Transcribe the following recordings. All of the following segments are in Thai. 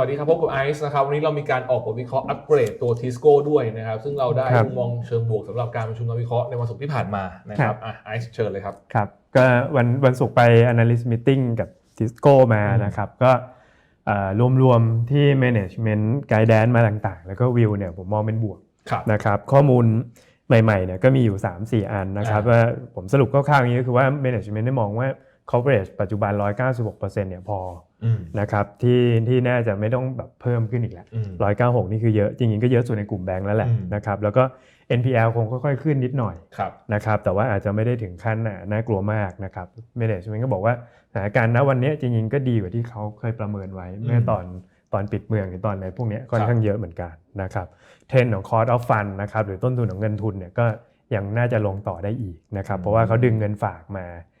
สวัสดีครับพบกับไอซ์นะครับวันนี้เรามีการออกบทวิเคราะห์อัปเกรดตัวทิสโก้ด้วยนะครับ ซึ่งเราได้ครับมุมมองเชิงบวกสำหรรับการประชุมนักวิเคราะห์ในวันศุกร์ที่ผ่านมานะครับอะไอซ์เชิญเลยครับครับก็วันวันศุกร์ไป analyst meeting กับ Cisco มาอืมนะครับก็เอ่อรวมๆที่ management guidance มาต่างๆ แล้วก็วิวเนี่ยผมมองเป็นบวกครับนะครับข้อมูลใหม่ๆเนี่ยก็มีอยู่ 3-4 อันนะครับอ่าว่าผมสรุปคร่าวๆอย่างนี้ก็คือว่า management ได้มองว่า coverage ปัจจุบัน 196%เนี่ยพออืมนะครับที่ที่น่าจะไม่ต้องแบบเพิ่มขึ้นอีกแล้วอืม196 นี่คือเยอะ จริงๆก็เยอะสุดในกลุ่มแบงก์แล้วแหละอืมนะครับแล้วก็ NPL คงค่อยๆขึ้นนิดหน่อยครับนะครับแต่ว่าอาจจะไม่ได้ถึงขั้นน่ะน่ากลัวมากนะครับ management ก็บอกว่าสถานการณ์ณวันนี้จริงๆก็ดีกว่าที่เขาเคยประเมินไว้เมื่อตอนตอนปิดเมืองหรือตอนในพวกเนี้ยค่อนข้างเยอะเหมือนกันนะครับเทรนของ cost of fund นะครับหรือต้นทุนของเงินทุนเนี่ยก็ยังน่าจะลงต่อได้อีกนะครับเพราะว่าเขาดึงเงินฝากมาเอ่อ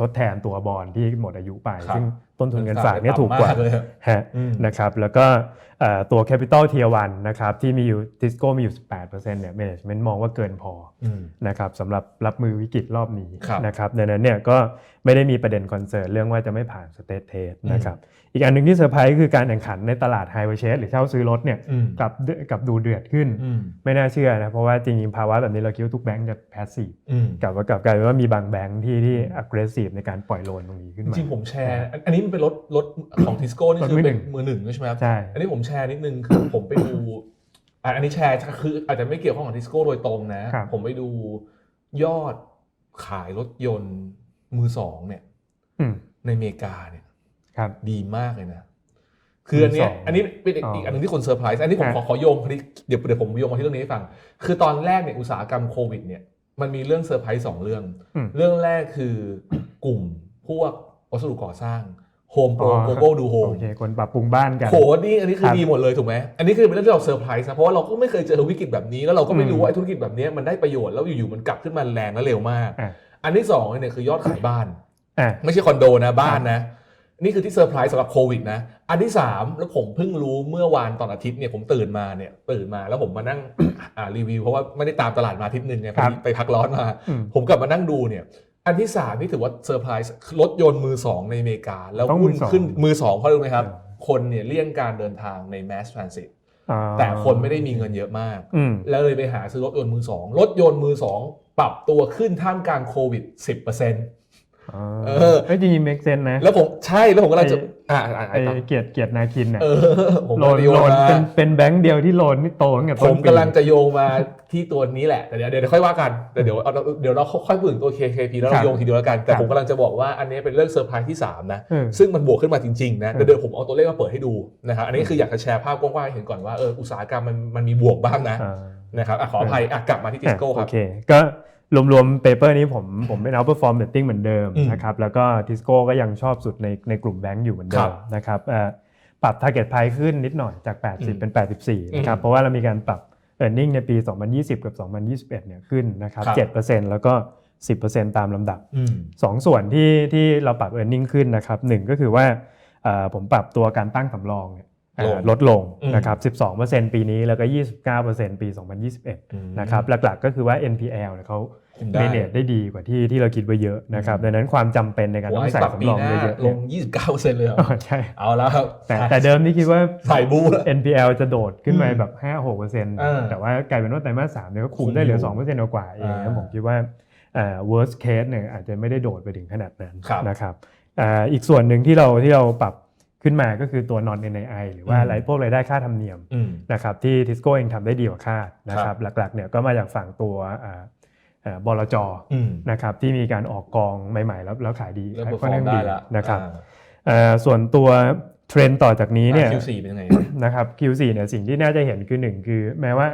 ทดแทนตัวบอลที่หมดอายุไปครับซึ่งต้นทุนเงินฝากเนี่ยถูกกว่าต่ำมเลยครับฮะอืมนะครับแล้วก็เอ่อตัว Capital Tier 1นะครับที่มีอยู่ Tisco มีอยู่ 18%เนี่ย Management มองว่าเกินพออืมนะครับสำหรับรับมือวิกฤตรอบนี้ครับนะครับดังนั้นเนี่ยก็ไม่ได้มีประเด็นคอนเซิร์นเรื่องว่าจะไม่ผ่านสเตทเทสนะครับอีกอันหนึ่งที่เซอร์ไพรส์คือการแข่งขันในตลาดไฮเวอร์เชสหรือเช่าซื้อรถเนี่ยอืมกลับกลับดูเดือดขึ้นอืมไม่น่าเชื่อนะเพราะว่าจริงๆภาวะแบบนี้เราคิดว่าทุกแบงก์จะแพสซีฟอืมกลับว่ากลับกลายเป็นว่ามีบางแบงก์ที่ที่ aggressive ในการปล่อยโลนตรงนี้ขึ้นจมาริงๆผมแชร์อันอันนี้มันเป็นรถรถของทิสโก้นี่รถคือมือหเป็นึ่นงมือหนึ่งใช่ไหมครับใช่อันนี้ผมแชร์นิดนึงคือผมไปดูอะอันนี้แชร์คืออาจจะไม่เกี่ยวข้องกับทิสโก้โดยตรงนะครับผมไปดูยอดขายรถยนต์มือสองเนี่ยอืมในอเมริกาเนี่ยครับดีมากเลยนะคืออันเนี้ยมือสองอันนี้เป็นอีกอ๋ออีอีกอันหนึงที่คนเซอร์ไพรส์อันนี้ผมฮะขอขอโยงพอดีเดี๋ยวเดี๋ยวผมโยงมาที่เรื่องนี้ให้ฟัง คือตอนแรกเนี่ยอุตสาหกรรมโควิดเนี่ย มันมีเรื่องเซอร์ไพรส์สองเรื่อง อืม เรื่องแรกคือกลุ่มพวกวัสดุก่อสร้างโฮมโปรอ๋อโกโก้ดูโฮม โอเคคนปรับปรุงบ้านกัน โหนี่อันนี้คือครับดีหมดเลยถูกไหมอันนี้คือเป็นเรื่องที่เราเซอร์ไพรส์นะเพราะว่าเราก็ไม่เคยเจอวิกฤตแบบนี้แล้วเราก็ไม่รู้อืมว่าไอ้ธุรกิจแบบนี้มันได้ประโยชน์แล้วอยู่ๆมันกลับขึ้นมาแรงและเร็วมาก อะ อันที่สองเนี่ยคือยอดขายบ้าน อะ ไม่ใช่คอนโดนะบ้านนะ นี่คือที่เซอร์ไพรส์สำหรับโควิดนะ อันที่ 3 แล้วผมเพิ่งรู้เมื่อวานตอนอาทิตย์เนี่ยผมตื่นมาเนี่ยตื่นมาแล้วผมมานั่ง อ่ารีวิวเพราะว่าไม่ได้ตามตลาดมาอาทิตย์หนึ่งไงครับไปพักร้อนมาอืมผมกลับมานั่งดูเนี่ย อันที่ 3 นี่ถือว่าเซอร์ไพรส์รถยนต์มือ 2 ในอเมริกา แล้วต้องหุ้นมือสองขึ้นมือ 2 เพราะอะไรรู้ไหมครับเออคนเนี่ยเลี่ยงการเดินทางใน mass transit อ่าแต่คนไม่ได้มีเงินเยอะมากอืมแล้วเลยไปหาซื้อรถยนต์มือ2รถยนต์มือ2ปรับตัวขึ้นท่ามกลางโควิด 10%อ่า เออเอ้ยจริงๆ make sense นะ แล้วผมใช่แล้วผมก็เลยจะอ่าอ่าไอ้อ่าเกียรติเกียรตินาคินเนี่ยเออผมโลนกำลังจะโยโลงนมาเป็นเป็นแบงค์เดียวที่โลนนี่โตตั้งแต่ผต้นมปีกำลังจะโยงมาที่ตัวนี้แหละแต่เดี๋ยวเดี๋ยวค่อยว่ากันแต่เดี๋ยวเอาเดี๋ยวเราค่อยพูดถึงตัว KKP แล้วครัเราบโยงทีเดียวแล้วกันแต่ครับผมกำลังจะบอกว่าอันนี้เป็นเรื่องเซอร์ไพรส์ที่3นะเออซึ่งมันบวกขึ้นมาจริงๆนะเออแต่เดี๋ยวผมเอาตัวเลขมาเปิดให้ดูนะครับอันนี้คืออยากจะแชร์ภาพกว้างๆให้เห็นก่อนว่าเอออุตสาหกรรมมันมันมีบวกบ้างนะอ่านะครับอะขออภัยอะกลับมาที่ทิสโก้คโอรับเคก็ รวมๆเปเปอร์นี้ผมผมเป็น outperform betting เหมือนเดิมอืมนะครับแล้วก็ทิสโก้ก็ยังชอบสุดในในกลุ่มแบงค์อยู่เหมือนเดิครัมบนะครับเอ่อปรับ target price ขึ้นนิดหน่อยจากอืม80 เป็น 84นะครับอืมเพราะว่าเรามีการปรับ earning ในปี 2020 กับ 2021 เนี่ยขึ้นนะครับครับ7%แล้วก็ 10%ตามลำดับอืมสองส่วนที่ที่เราปรับ e a r n i n g ขึ้นนะครับหนึ่งก็คือว่าเอ่อผมปรับตัวการตั้งสำรองเนี่ยเอ่อ ลงลดลงอืมนะครับ 12%ปีนี้แล้วก็ 29%ปี 2021 นะครับ หลักๆก็คือว่า NPL เนี่ยเขาคุมได้เมเนจได้ดีกว่าที่ที่เราคิดไว้เยอะนะครับ ดังนั้นความจำเป็นในการโอ้ต้องไอ้ใส่ปรับปีสำรองหน้าเยอะๆลเนี่ยง29%เลยเหรออ๋อใช่ เอาแล้วครับ แต่แต่เดิมนี่คิดว่าใส่บูแล้ว NPL จะโดดขึ้นไปอืมแบบ 5-6%เออแต่ว่ากลายเป็นว่าไตรมาสสามเนี่ยก็คุคุมมได้เหลืออยู่2%กว่าๆเองอ่าแล้วผมคิดว่าเอ่อ worst case เนี่ยอาจจะไม่ได้โดดไปถึงขนาดนั้นครับนะครับอ่าอีกส่วนหนึ่งที่เราที่เราปรับ ขึ้นมาก็คือตัว non NII หรือว่าอืมอะไรพวกรายได้ค่าธรรมเนียมอืมนะครับที่ทิสโก้เองทำได้ดีกว่าคาดนะคครัรับบหลักๆเนี่ยก็มาจากฝั่งตัวอ่าอ่าบลจอืมนะครับที่มีการออกกองใหม่ๆ แล้วแล้วขายดีเริ่มค่อน perform ข้างได้ดีแล้วนะครับอ่าอ่าส่วนตัวเทรนด์ต่อจากนี้เนี่ยอะ Q4 เป็นยังไงนะครับ Q4 เนี่ยสิ่งที่น่าจะเห็นคือหนึ่งคือแม้ว่า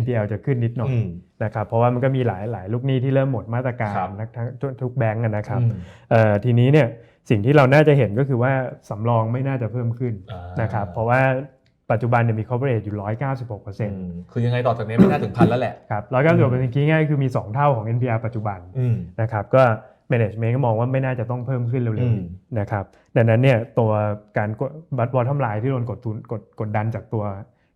NPL จะขึ้นนิดหน่อยอืมนะครับเพราะว่ามันก็มีหลายหลายลูกหนี้ที่เริ่มหมดมาตรการครับนะทั้งทุกทุกแบงก์อะนะครับอืมเอ่อทีนี้เนี่ย สิ่งที่เราน่าจะเห็นก็คือว่าสำรองไม่น่าจะเพิ่มขึ้นอ่านะครับเพราะว่าปัจจุบันเนี่ยมี coverage อยู่ 196%อืมคือยังไงต่อจากนี้ไม่น่าถึงพันแล้วแหละครับ196%คิดง่ายๆคือมี 2 เท่าของ NPL ปัจจุบันอืมนะครับก็ management ก็มองว่าไม่น่าจะต้องเพิ่มขึ้นเร็วอืๆมนี้นะครับดังนั้นเนี่ยตัวการบัตบอททำลายที่โดนกดทุนกดกดดันจากตัว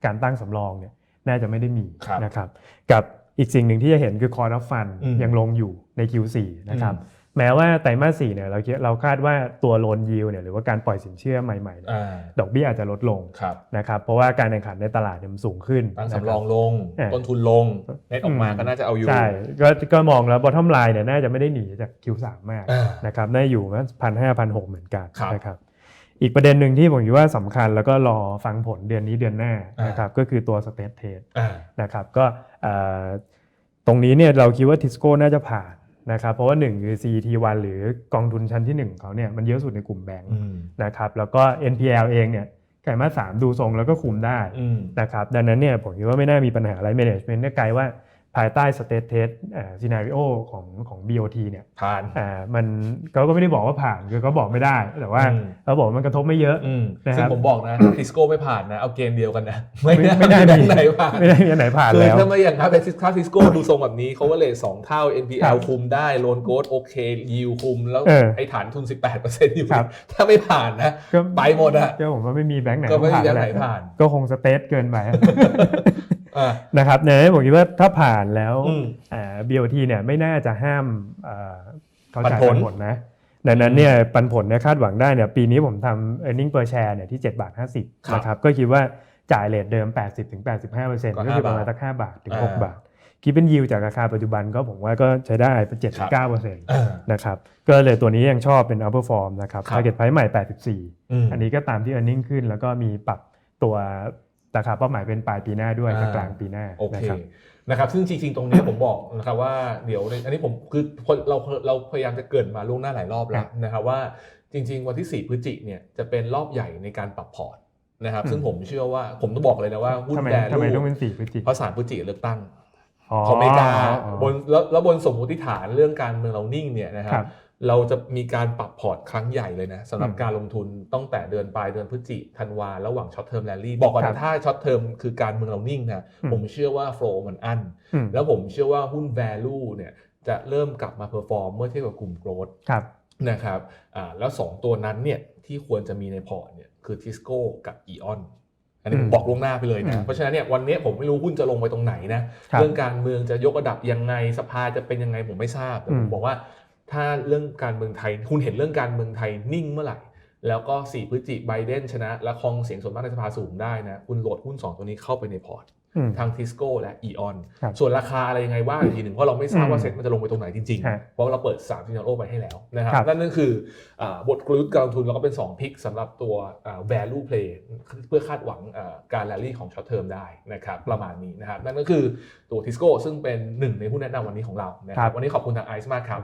การตั้งสำรองเนี่ยน่าจะไม่ได้มีครับนะครับกับอีกสิ่งหนึ่งที่จะเห็นคือ cost of fund อืมยังลงอยู่ใน Q4 นะครับ แม้ว่าไตรมาสสี่เนี่ยเราคิดเราคาดว่าตัวโลนยิวเนี่ยหรือว่าการปล่อยสินเชื่อใหม่ๆเนี่ยอ่าดอกเบี้ยอาจจะลดลงครับนะครับเพราะว่าการแข่งขันในตลาดเนี่ยมันสูงขึ้นตั้งนะครับสำรองลงเออต้นทุนลงเน็ตออกมาก็น่าจะเอาอยู่ใช่ก็ก็มองแล้ว bottom line เนี่ยน่าจะไม่ได้หนีจาก Q3 มากอ่านะครับน่าอยู่พันห้าพันหกเหมือนกันครับนะครับอีกประเด็นหนึ่งที่ผมคิดว่าสำคัญแล้วก็รอฟังผลเดือนนี้เดือนหน้าอ่านนะครับก็คือตัว state trade อ่านะครับก็เอ่อตรงนี้เนี่ยเราคิดว่าทิสโก้น่าจะผ่าน นะครับเพราะว่า1คือ CET1 หรือกองทุนชั้นที่ 1 เขาเนี่ยมันเยอะสุดในกลุ่มแบงค์อืมนะครับแล้วก็ NPL เองเนี่ยไตรมาสสามดูทรงแล้วก็คุมได้อืมนะครับดังนั้นเนี่ยผมคิดว่าไม่น่ามีปัญหาอะไร management เนี่ยไกลว่า ภายใต้ state test อ่า scenario ของของ BOT เนี่ยผ่านอ่ามันเขาก็ไม่ได้บอกว่าผ่านคือเขาบอกไม่ได้ แต่ว่าอืมเขาบอกว่ามันกระทบไม่เยอะอืมนะครับซึ่งผมบอกนะทิสโก้ไม่ผ่านนะ เอาเกณฑ์เดียวกันนะ ไม่ไม่ได้ไม่ได้แบมีงค์ไหนผ่านไม่ได้มีอันไหนผ่านคือแล้วถ้าไม่อย่างครับเป็นค่าทิสโก้ดูทรงแบบนี้เขาก็เลยสองเท่าครั NPL บคุมได้โลนโกดโอเคยิวคุม แล้วเออไอ้ฐานทุน 18%อยู่ครับถ้าไม่ผ่านนะก็ไปหมดอะก็ผมว่าไม่มีแบงค์ไหนก็ไม่มีผ่านแบงค์ไหนแล้วผ่านก็คงสเตทเกินไปอ่า นะครับในนั้นผมคิดว่าถ้าผ่านแล้วอืมอ่า BOT เนี่ยไม่น่าจะห้ามอ่าเขาจ่ายปัปันนผผลลนะดังนั้นเนี่ยปันผลเนี่ยคาดหวังได้เนี่ยปีนี้ผมทำ earning per share เนี่ยที่7บาทครับ50นะครับก็คิดว่าจ่ายเลทเดิม 80ถึง85เปอร์เซ็นต์ก็ก็คือประมาณ5สัก5บาทถึงอ่า6บาทคิดเป็นยิวจากราคาปัจจุบันก็ผมว่าก็ใช้ได้เป็น7ถึง9เปอร์เซ็นต์อ่านะครับก็เลยตัวนี้ยังชอบเป็น outperform นะครับครับ target price ใหม่ 84อืมอันนี้ก็ตามที่ earning ขึ้น แล้วก็มีปรับตัว ราคาเป้าหมายเป็นปลายปีหน้าด้วยอ่ากลางๆปีหน้าโอเคนะครับนะครับซึ่งจริงๆตรงเนี้ยผมบอกนะครับว่าเดี๋ยวในอันนี้ผมคือพอเราเราพยายามจะเกรินมาล่วงหน้าหลายรอบแล้วนะครับว่าจริง ๆ วันที่ 4พฤศจิเนี่ยจะเป็นรอบใหญ่ในการปรับพอร์ตนะครับอืมซึ่งผมเชื่อว่าผมต้องบอกเลยนะว่าหุ้นทำไมแวทำไมลูต้องเป็นสี่พฤศจิเพราะสามพฤศจิเลือกตั้งอ๋อของอเมริกาอ๋อบนแล้วแล้วบนสมมติฐานเรื่องการเมืองเรานิ่งเนี่ยนะคครัรับบ เราจะมีการปรับพอร์ตครั้งใหญ่เลยนะสำหรับอืมการลงทุนตั้งแต่เดือนปลายเดือนพฤศจิธันวาระหว่างช็อตเทอมแลลี่บอกก่อนครันะบถ้าช็อตเทอมคือการเมืองเรานิ่งนะอืมผมเชื่อว่าโฟล์มันอั้นอืมแล้วผมเชื่อว่าหุ้น value เนี่ยจะเริ่มกลับมาเพอร์ฟอร์มเมื่อเทียบกับกลุ่ม growth ครับนะครับอ่าแล้ว 2 ตัวนั้นเนี่ยที่ควรจะมีในพอร์ตเนี่ยคือ Tisco กับ Eon อันนี้ผอืมมบอกล่วงหน้าไปเลยอืนะมเพราะฉะนั้นเนี่ยวันนี้ผมไม่รู้หุ้นจะลงไปตรงไหนนะครับเรื่องการเมืองจะยกระดับยังไงสภาจะเป็นยังไงผมไม่ทราบแต่ผอืมมบอกว่า ถ้าเรื่องการเมืองไทย คุณเห็นเรื่องการเมืองไทยนิ่งเมื่อไหร่ แล้วก็ 4 พฤศจิไบเดนชนะ และครองเสียงส่วนมากในสภาสูงได้นะ คุณโหลดหุ้น 2 ตัวนี้เข้าไปในพอร์ตอืมทาง Tisco และ Eon ครับส่วนราคาอะไรยังไงว่าอีกทีหนึ่งเพราะเราไม่ทราบว่าอืมเซ็ตมันจะลงไปตรงไหนจริงฮะๆเพราะเราเปิด3 s ิ n a r โอไปให้แล้วนะครับครับนั่นก็คืออ่าบทกลยุทธ์การลงทุนแล้วก็เป็น 2 พิกสำหรับตัวอ่า value play เพื่อคาดหวังอ่าการ rally ของ short term ได้นะครับประมาณนี้นะครับนั่นก็คือตัว Tisco ซึ่งเป็นหนึ่งในหุ้นแนะนำวันนี้ของเรานะคครัรับบวันนี้ขอบคุณทางไอซ์มากครับ